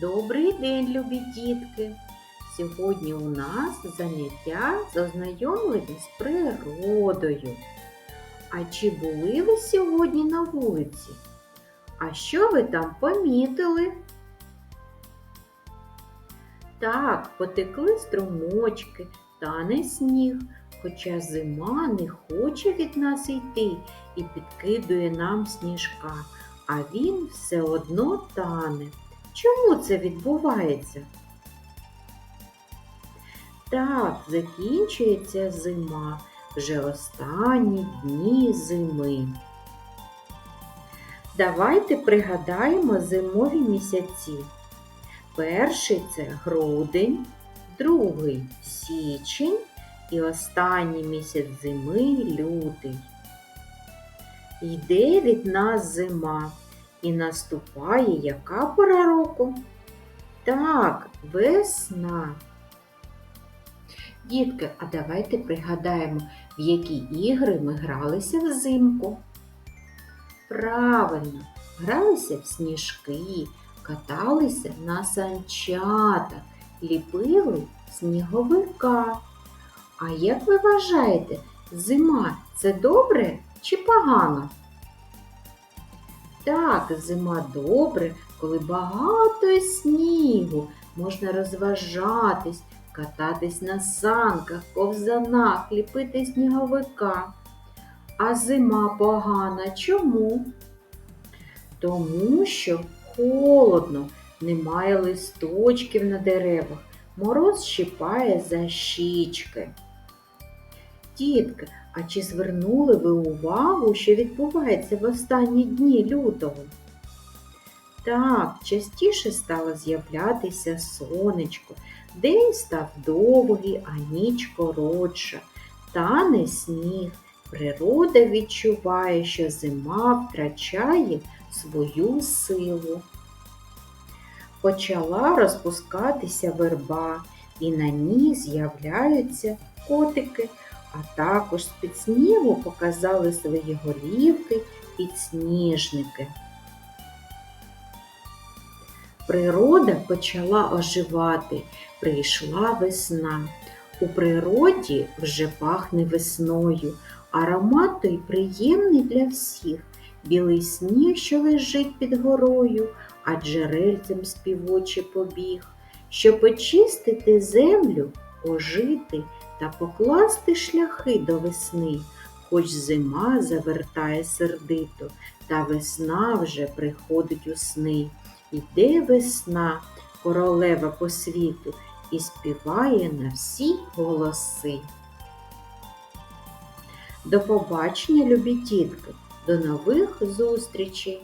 Добрий день, любі дітки! Сьогодні у нас заняття з ознайомлення з природою. А чи були ви сьогодні на вулиці? А що ви там помітили? Так, потекли струмочки, тане сніг, хоча зима не хоче від нас йти і підкидує нам сніжка, а він все одно тане. Чому це відбувається? Так, закінчується зима, вже останні дні зими. Давайте пригадаємо зимові місяці. Перший це грудень, другий січень і останній місяць зими лютий. Йде від нас зима. І наступає яка пора року? Так, весна. Дітки, а давайте пригадаємо, в які ігри ми гралися взимку. Правильно, гралися в сніжки, каталися на санчатах, ліпили сніговика. А як ви вважаєте, зима це добре чи погано? Так, зима добре, коли багато снігу, можна розважатись, кататись на санках, ковзанах, ліпити сніговика. А зима погана чому? Тому що холодно, немає листочків на деревах, мороз щипає за щічки. Дітки, а чи звернули ви увагу, що відбувається в останні дні лютого? Так, частіше стало з'являтися сонечко, день став довгий, а ніч коротша. Тане сніг, природа відчуває, що зима втрачає свою силу. Почала розпускатися верба, і на ній з'являються котики а також з-під снігу показали свої голівки підсніжники. Природа почала оживати, прийшла весна. У природі вже пахне весною, аромат той приємний для всіх, білий сніг, що лежить під горою, а джерельцем співоче побіг, щоб очистити землю, ожити та покласти шляхи до весни, хоч зима завертає сердито, та весна вже приходить у сни. Іде весна, королева по світу, і співає на всі голоси. До побачення, любі тітки, до нових зустрічей!